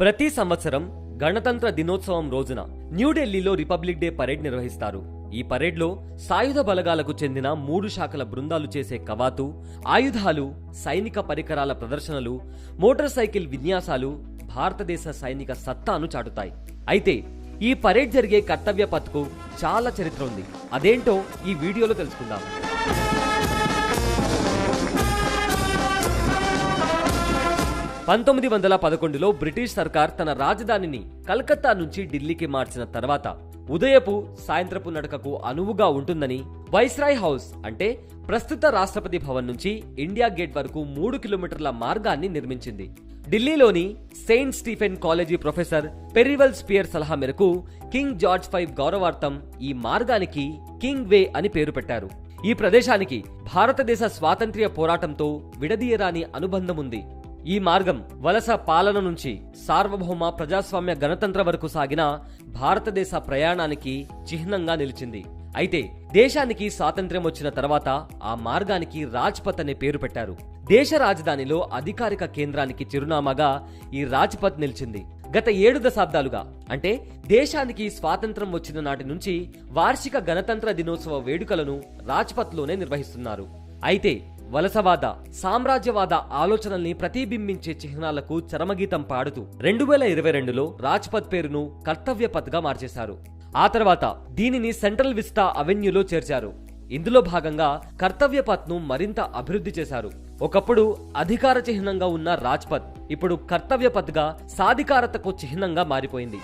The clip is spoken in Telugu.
ప్రతి సంవత్సరం గణతంత్ర దినోత్సవం రోజున న్యూఢిల్లీలో రిపబ్లిక్ డే పరేడ్ నిర్వహిస్తారు. ఈ పరేడ్లో సాయుధ బలగాలకు చెందిన మూడు శాఖల బృందాలు చేసే కవాతు ఆయుధాలు సైనిక పరికరాల ప్రదర్శనలు మోటార్ సైకిల్ విన్యాసాలు భారతదేశ సైనిక సత్తాను చాటుతాయి. అయితే ఈ పరేడ్ జరిగే కర్తవ్య పథకు చాలా చరిత్ర ఉంది. అదేంటో ఈ వీడియోలో తెలుసుకుందాం. పంతొమ్మిది వందల పదకొండులో బ్రిటిష్ సర్కార్ తన రాజధానిని కలకత్తా నుంచి ఢిల్లీకి మార్చిన తర్వాత ఉదయపు సాయంత్రపు నడకకు అనువుగా ఉంటుందని వైస్రాయ్ హౌస్ అంటే ప్రస్తుత రాష్ట్రపతి భవన్ నుంచి ఇండియా గేట్ వరకు మూడు కిలోమీటర్ల మార్గాన్ని నిర్మించింది. ఢిల్లీలోని Saint Stephen college professor Percival Spear సలహా మేరకు కింగ్ జార్జ్ ఫైవ్ గౌరవార్థం ఈ మార్గానికి కింగ్ వే అని పేరు పెట్టారు. ఈ ప్రదేశానికి భారతదేశ స్వాతంత్ర్య పోరాటంతో విడదీయరాని అనుబంధం ఉంది. ఈ మార్గం వలస పాలన నుంచి సార్వభౌమ ప్రజాస్వామ్య గణతంత్ర వరకు సాగిన భారతదేశ ప్రయాణానికి చిహ్నంగా నిలిచింది. అయితే దేశానికి స్వాతంత్ర్యం వచ్చిన తర్వాత ఆ మార్గానికి రాజ్పథ్ అనే పేరు పెట్టారు. దేశ రాజధానిలో అధికారిక కేంద్రానికి చిరునామాగా ఈ రాజ్పథ్ నిలిచింది. గత ఏడు దశాబ్దాలుగా అంటే దేశానికి స్వాతంత్రం వచ్చిన నాటి నుంచి వార్షిక గణతంత్ర దినోత్సవ వేడుకలను రాజ్పథ్లోనే నిర్వహిస్తున్నారు. అయితే వలసవాద సామ్రాజ్యవాద ఆలోచనల్ని ప్రతిబింబించే చిహ్నాలకు చరమగీతం పాడుతూ రెండు వేల ఇరవై రెండులో రాజ్పథ్ పేరును కర్తవ్య పథ్గా మార్చేశారు. ఆ తర్వాత దీనిని సెంట్రల్ విస్తా అవెన్యూలో చేర్చారు. ఇందులో భాగంగా కర్తవ్య పథ్ను మరింత అభివృద్ధి చేశారు. ఒకప్పుడు అధికార చిహ్నంగా ఉన్న రాజ్పథ్ ఇప్పుడు కర్తవ్య పథ్గా సాధికారతకు చిహ్నంగా మారిపోయింది.